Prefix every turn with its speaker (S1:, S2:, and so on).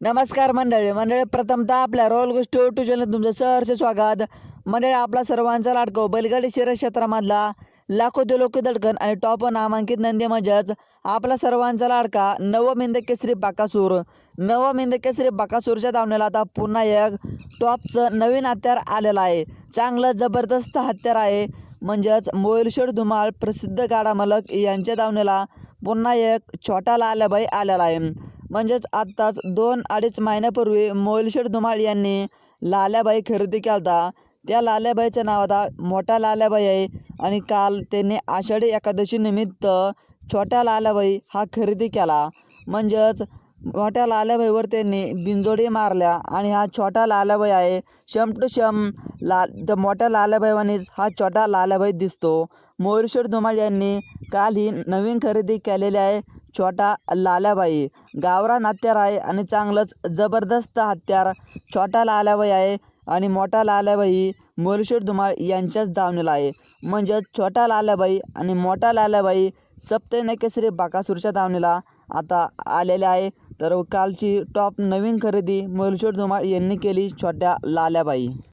S1: नमस्कार मंडळी. मंडळी प्रथमतः आपल्या रोल गोष्टी टू चॅनल तुमचं सहर्ष स्वागत. मंडळी आपला सर्वांचा लाडको बैलगाडी शहर क्षेत्रामधला लाखो दिलोकी लोक दडकन आणि टॉप नामांकित नंदी म्हणजेच आपला सर्वांचा लाडका नवम इंद केसरी बाकासूर. नवम इंद केसरी बाकासूरच्या धावण्याला आता पुन्हा एक टॉपचं नवीन हत्यार आलेलं आहे. चांगलं जबरदस्त हत्यार आहे. म्हणजेच मोयलशेड धुमाळ प्रसिद्ध गाडा मलक यांच्या धावण्याला पुन्हा एक छोटा लाल्याबाई आलेला आहे. म्हणजेच आत्ताच दोन अडीच महिन्यापूर्वी मोलशेठ धुमाळ यांनी लाल्याबाई खरेदी केलता. त्या लाल्याबाईचं नाव आता मोठा लाल्याबाई आहे आणि काल त्यांनी आषाढी एकादशी निमित्त छोट्या लाल्याबाई हा खरेदी केला. म्हणजेच मोठ्या लाल्याबाईवर त्यांनी बिंजोडी मारल्या आणि हा छोटा लाल्याबाई आहे. शम टू शम ला द मोठ्या लाल्याबाईवानीच हा छोटा लाल्याबाई दिसतो. मोरेश्वर धुमाळ यांनी काल ही नवीन खरेदी केलेली आहे. छोटा लाल्याबाई गावरान हत्यार आहे आणि चांगलंच जबरदस्त हत्यार छोटा लाल्याबाई आहे आणि मोठा लाल्याबाई मोरशेड धुमाळ यांच्याच धावणीला आहे. म्हणजेच छोटा लाल्याबाई आणि मोठा लाल्याबाई सप्तनकेसरी बाकासूरच्या धावणीला आता आलेले आहे. तर कालची टॉप नवीन खरेदी मोरशेड धुमाळ यांनी केली छोट्या लाल्याबाई